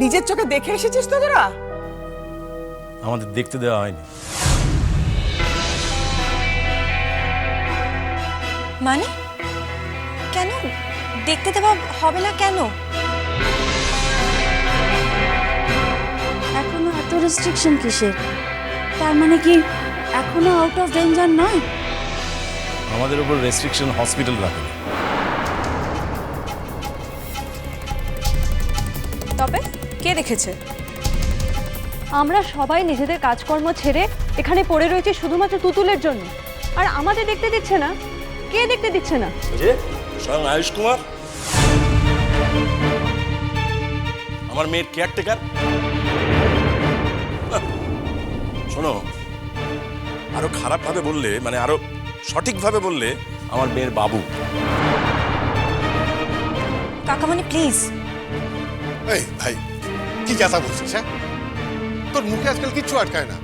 নিজের চোখে দেখে এসেছিস তো তোরা? আমাদের দেখতে দেওয়া হয়নি। মানে? কেন? দেখতে দেওয়া হবে না কেন? এখনও এত রেস্ট্রিকশন কিসের? তার মানে কি এখনও আউট অফ ডেঞ্জার নয়? আমাদের উপর রেস্ট্রিকশন হসপিটাল রাখে। তবে কে দেখেছে? আমরা সবাই নিজেদের কাজকর্ম ছেড়ে এখানে পড়ে রয়েছে শুধুমাত্র তুতুলের জন্য। আর আমাদের দেখতে দিচ্ছে না। কে দেখতে দিচ্ছে না? স্বয়ং আয়ুষ কুমার। আমার মেয়ের কেয়ারটেকার শোনো আরও খারাপ ভাবে বললে মানে আরও সঠিকভাবে বললে আমার মেয়ের বাবু। কাকামণি প্লিজ এই ভাই কি কথা বলছিস হ্যাঁ? তোর মুখে আজকাল কিচ্ছু আটকায় না।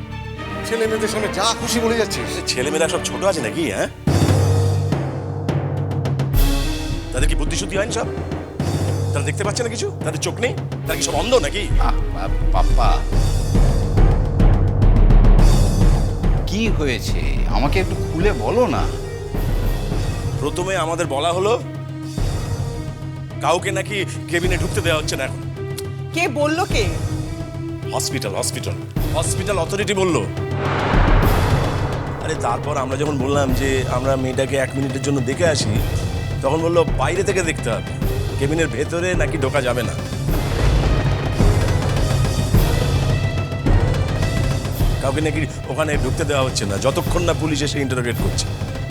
ছেলে মেয়েদের সামনে যা খুশি বলে যাচ্ছে যাচ্ছিস ছেলেমেয়েরা সব ছোট আছে নাকি হ্যাঁ? তাদের কি বুদ্ধি শুদ্ধি হয়নি সব? তারা দেখতে পাচ্ছে না কিছু? তাদের চোখ নেই? তারা কি সব অন্ধ নাকি? আহ, বা- পাপ্পা কি হয়েছে? আমাকে একটু খুলে বলো না। প্রথমে আমাদের বলা হলো কাউকে নাকি কেবিনে ঢুকতে দেওয়া হচ্ছে না এখন। কে বলল কে? Hospital hospital. হসপিটাল অথরিটি বলল। আরে তারপর আমরা যখন বললাম যে আমরা মেয়েটাকে এক মিনিটের জন্য দেখে আসি, তখন বলল, বাইরে থেকে দেখতে হবে। কেবিনের ভেতরে নাকি ঢোকা যাবে না? কাউকে নাকি ওখানে ঢুকতে দেওয়া হচ্ছে না, যতক্ষণ না পুলিশ এসে ইন্টারোগেট করছে।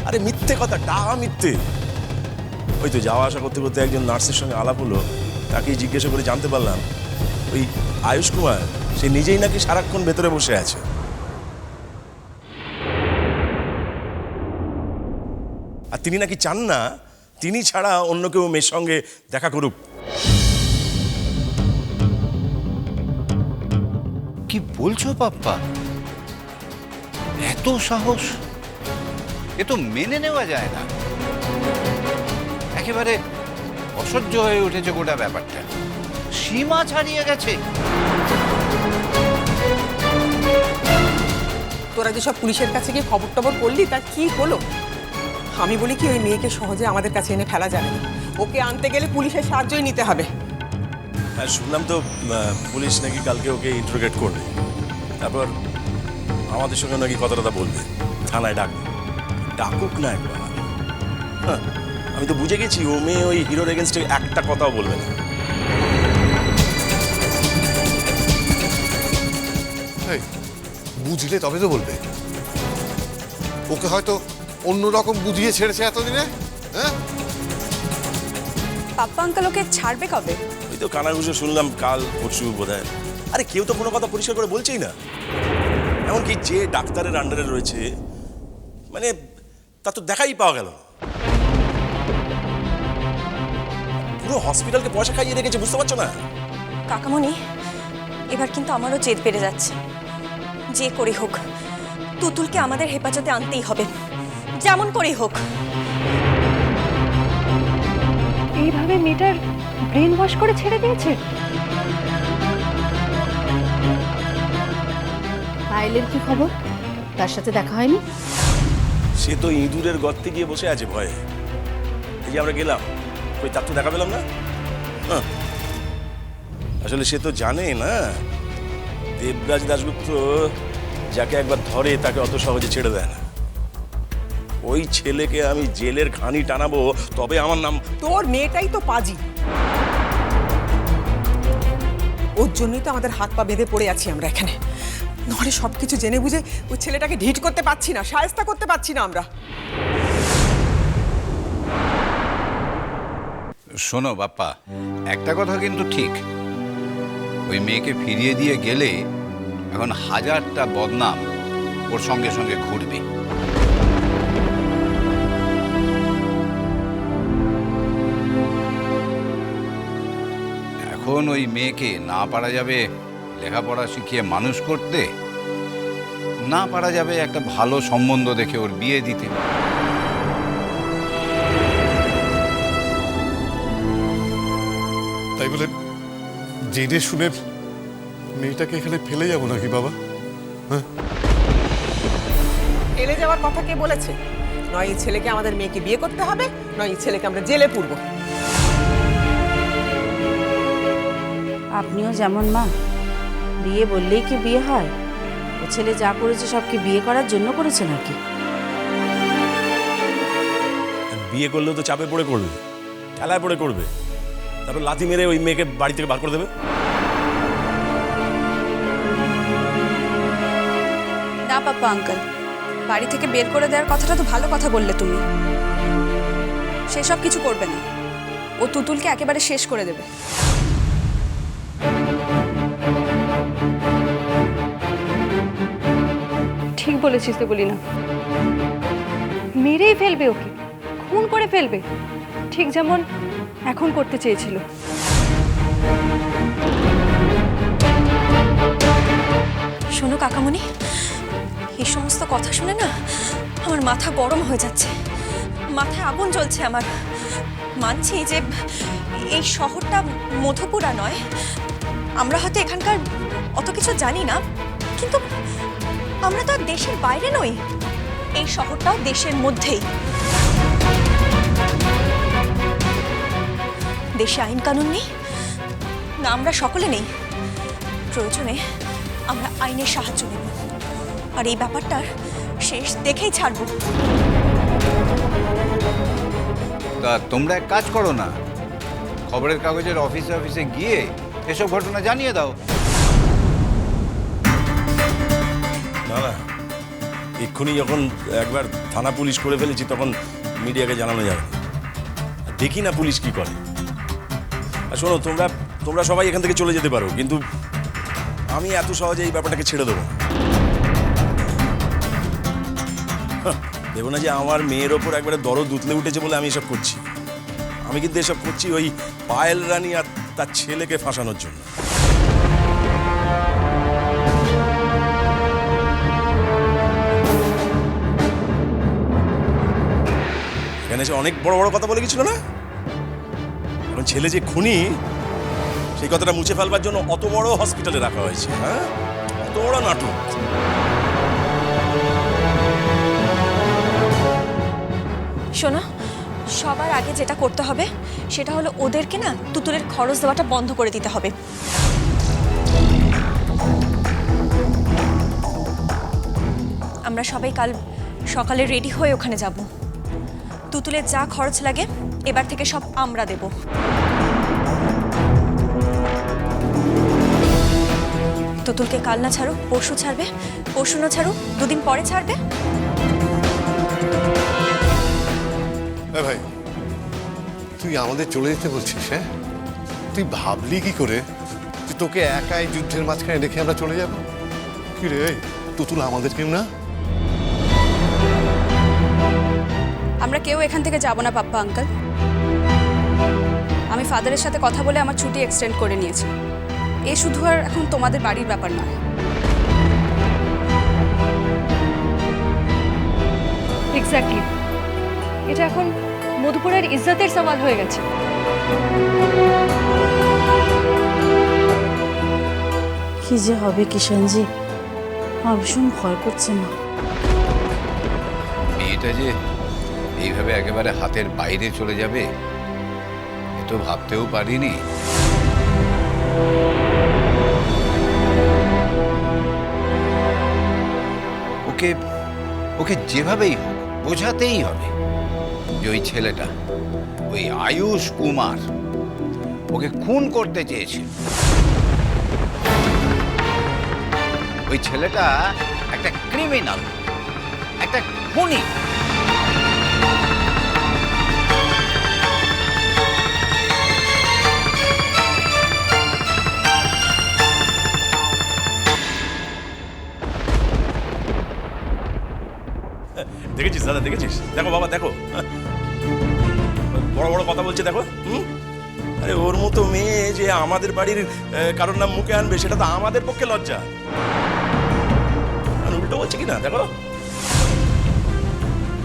আরে মিথ্যে কথা টাহা মিথ্যে। ওই তো যাওয়া আসা করতে করতে একজন নার্সের সঙ্গে আলাপ হলো, তাকেই জিজ্ঞাসা করে জানতে পারলাম ওই আয়ুষ কুমার, সে নিজেই নাকি সারাক্ষণ ভেতরে বসে আছে। আর তিনি নাকি চান না, তিনি ছাড়া অন্য কেউ মেয়ের সঙ্গে দেখা করুক। কি বলছো পাপ্পা? এত সাহস? এ তো মেনে নেওয়া যায় না। একেবারে অসহ্য হয়ে উঠেছে গোটা ব্যাপারটা। সীমা ছাড়িয়ে গেছে। তোরা যেসব পুলিশের কাছে গিয়ে খবর টবর করলি তার কি হলো? আমি বলি কি ওই মেয়েকে সহজে আমাদের কাছে এনে ফেলা যাবে না। ওকে আনতে গেলে পুলিশের সাহায্যই নিতে হবে। আর শুনলাম তো পুলিশ নাকি কালকে ওকে ইন্টারোগেট করবে। তারপর আমাদের সঙ্গে নাকি কথা টথা বলবে। থানায় ডাকবে। ডাকুক না একবার। হ্যাঁ, আমি তো বুঝে গেছি ও মেয়ে ওই হিরোর এগেনস্টে একটা কথাও বলবে না। বুঝলে তবে তো বলবে। ওকে হয়তো অন্যরকম বুঝিয়ে ছেড়েছে এতদিনে হ্যাঁ? পাপ্পা আঙ্কাল ওকে ছাড়বে কবে? ওই তো কানাঘুষে শুনলাম কাল পরশু বোধ আরে কেউ তো কোনো কথা পরিষ্কার করে বলছেই না। এমনকি যে ডাক্তারের আন্ডারে রয়েছে মানে তা তো দেখাই পাওয়া গেল। পুরো হসপিটালকে পয়সা খাইয়ে রেখেছে বুঝতে পারছ না? কাকামণি এবার কিন্তু আমারও জেদ বেড়ে যাচ্ছে। যে করে হোক তুতুলকে আমাদের হেফাজতে আনতেই হবে যেমন করেই হোক। এইভাবে মেয়েটার ব্রেন ওয়াশ করে ছেড়ে দিয়েছে? পায়েলের কি খবর? তার সাথে দেখা হয়নি? সে তো ইঁদুরের গর্তে গিয়ে বসে আছে ভয়ে। এই যে আমরা গেলাম ওই তার তো দেখা পেলাম না? হ্যাঁ। আসলে সে তো জানে না দেবরাজ দাশগুপ্ত যাকে একবার ধরে তাকে অত সহজে ছেড়ে দেয় না। ওই ছেলেকে আমি জেলের খানি টানাবো তবে আমার নাম তোর মেয়েটাই তো পাজি। ওর জন্যই তো আমাদের হাত পা বেঁধে পড়ে আছি আমরা এখানে। নহলে সব কিছু জেনে বুঝে ওই ছেলেটাকে ঢিট করতে পারছি না সায়স্তা করতে পারছি না আমরা। শোনো বাপ্পা একটা কথা কিন্তু ঠিক। ওই মেয়েকে ফিরিয়ে দিয়ে গেলে এখন হাজারটা বদনাম ওর সঙ্গে সঙ্গে ঘুরবে এখন ওই মেয়েকে না পারা যাবে লেখাপড়া শিখিয়ে মানুষ করতে, না পারা যাবে একটা ভালো সম্বন্ধ দেখে ওর বিয়ে দিতে। তাই বলে জেনে শুনে মেয়েটাকে এখানে ফেলে যাব নাকি বাবা? ফেলে যাওয়ার কথা কে বলেছে? নয় এই ছেলেকে আমাদের মেয়েকে বিয়ে করতে হবে নয় এই ছেলেকে আমরা জেলে পুরবো। আপনিও যেমন মা বিয়ে বললেই কি বিয়ে হয়? ও ছেলে যা করেছে সব কি বিয়ে করার জন্য করেছে নাকি? বিয়ে করলেও তো চাপে পড়ে করবে খেলায় পড়ে করবে। তারপর লাথি মেরে ওই মেয়েকে বাড়ি থেকে বার করে দেবে। না পাপ্পা আঙ্কেল বাড়ি থেকে বের করে দেওয়ার কথাটা তো ভালো কথা বললে তুমি। সেসব কিছু করবে না। ও তুতুলকে একেবারে শেষ করে দেবে। ঠিক বলেছিস তো বলি না মেরেই ফেলবে ওকে। খুন করে ফেলবে। ঠিক যেমন এখন করতে চেয়েছিল। শোনো কাকামণি, এই সমস্ত কথা শুনে না আমার মাথা গরম হয়ে যাচ্ছে। মাথায় আগুন জ্বলছে আমার। মানছি যে এই শহরটা মধুপুরা নয়। আমরা হয়তো এখানকার অত কিছু জানি না, কিন্তু আমরা তো আর দেশের বাইরে নই। এই শহরটাও দেশের মধ্যেই। দেশে আইন কানুন নেই? না আমরা সকলে নেই। প্রয়োজনে আমরা আইনের সাহায্য নেব। আর এই ব্যাপারটার শেষ দেখেই ছাড়বো। তা তোমরা এক কাজ করো না। খবরের কাগজের অফিসে অফিসে গিয়ে এসব ঘটনা জানিয়ে দাও। না না। এক্ষুনি যখন একবার থানা পুলিশ করে ফেলেছি তখন মিডিয়াকে জানানো যাবে দেখি না পুলিশ কি করে। শোনো, তোমরা তোমরা সবাই এখান থেকে চলে যেতে পারো, কিন্তু আমি এত সহজে এই ব্যাপারটাকে ছেড়ে দেবো। দেবো না যে আমার মেয়ের ওপর একবারে দরদ উতলে উঠেছে বলে আমি এসব করছি। আমি কিন্তু এসব করছি ওই পায়েল রানী আর তার ছেলেকে ফাঁসানোর জন্য। এখানে এসে অনেক বড় বড় কথা বলে গেছিল না? এখন ছেলে যে খুনি, সেই কথাটা মুছে ফেলবার জন্য অত বড় হসপিটালে রাখা হয়েছে হ্যাঁ? অত বড় নাটক। শোনো, সবার আগে যেটা করতে হবে, সেটা হলো ওদেরকে না তুতুলের খরচ দেওয়াটা বন্ধ করে দিতে হবে। আমরা সবাই কাল সকালে রেডি হয়ে ওখানে যাব। তুতুলের যা খরচ লাগে এবার থেকে সব আমরা দেব। তুতুলকে কাল না ছাড়ো পরশু ছাড়বে পরশু না ছাড়ো দুদিন পরে ছাড়বে? ভাই তুই আমাদের চলে যেতে বলছিস হ্যাঁ? তুই ভাবলি কি করে যে তোকে একাই যুদ্ধের মাঝখানে রেখে আমরা চলে যাব? কি রে তুতুল আমাদের কেউ না? আমরা কেউ এখান থেকে যাব না পাপ্পা আঙ্কেল। আমি ফাদারের সাথে কথা বলে আমার ছুটি এক্সটেন্ড করে নিয়েছি। এ শুধু আর এখন তোমাদের বাড়ির ব্যাপার নয়। এক্স্যাক্টলি এটা এখন মধুপুরের ইজ্জতের সওয়াল হয়ে গেছে। কি যে হবে কিষানজি? আমার ভীষণ ভয় করছে না মেয়েটা যে এইভাবে একেবারে হাতের বাইরে চলে যাবে তো ভাবতেও পারিনি। ওকে ওকে যেভাবেই হোক, বোঝাতেই হবে যে ওই ছেলেটা, ওই আয়ুষ কুমার, ওকে খুন করতে চেয়েছে। ওই ছেলেটা একটা ক্রিমিনাল, একটা খুনি। দেখেছিস দাদা দেখেছিস? দেখো বাবা দেখো। বড় বড় কথা বলছে দেখো হুম? আরে ওর মতো মেয়ে যে আমাদের বাড়ির কারোর নাম মুখে আনবে সেটা তো আমাদের পক্ষে লজ্জা। উল্টো বলছে কি না দেখো।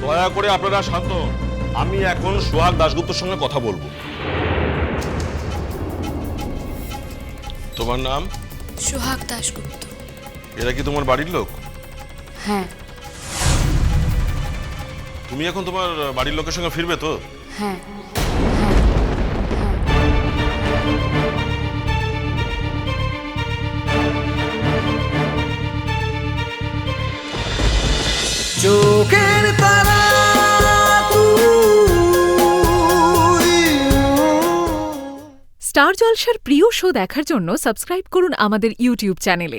দয়া করে আপনারা শান্ত। আমি এখন সোহাগ দাশগুপ্তর সঙ্গে কথা বলব। তোমার নাম? সোহাগ দাশগুপ্ত। এরা কি তোমার বাড়ির লোক? হ্যাঁ। তুমি এখন তোমার বাড়ির লোকের সঙ্গে ফিরবে তো? হ্যাঁ। চোখের তারা স্টার জলসার প্রিয় শো দেখার জন্য সাবস্ক্রাইব করুন আমাদের ইউটিউব চ্যানেলে।